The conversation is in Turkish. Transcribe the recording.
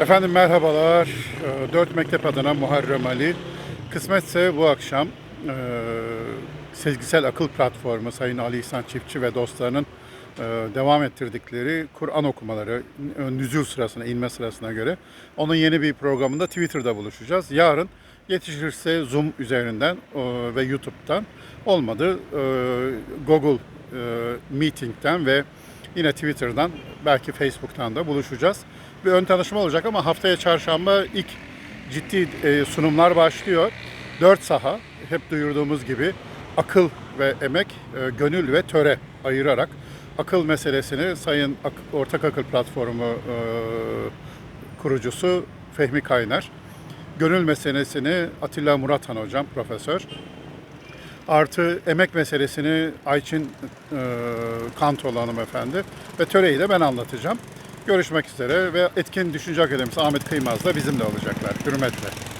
Efendim merhabalar. Ee, Dört Mektep adına Muharrem Ali. Kısmetse bu akşam e, Sezgisel Akıl Platformu Sayın Ali İhsan Çiftçi ve dostlarının e, devam ettirdikleri Kur'an okumaları e, nüzul sırasına, inme sırasına göre onun yeni bir programında Twitter'da buluşacağız. Yarın yetişirse Zoom üzerinden e, ve YouTube'dan olmadı e, Google e, Meeting'den ve Yine Twitter'dan belki Facebook'tan da buluşacağız. Bir ön tanışma olacak ama haftaya çarşamba ilk ciddi e, sunumlar başlıyor. Dört saha hep duyurduğumuz gibi akıl ve emek, e, gönül ve töre ayırarak akıl meselesini Sayın Ak- Ortak Akıl Platformu e, kurucusu Fehmi Kaynar, gönül meselesini Atilla Murathan hocam profesör, Artı emek meselesini Ayçin e, Kantoğlu hanımefendi ve töreyi de ben anlatacağım. Görüşmek üzere ve Etkin Düşünce Akademisi Ahmet Kıymaz da bizimle olacaklar. Hürmetle.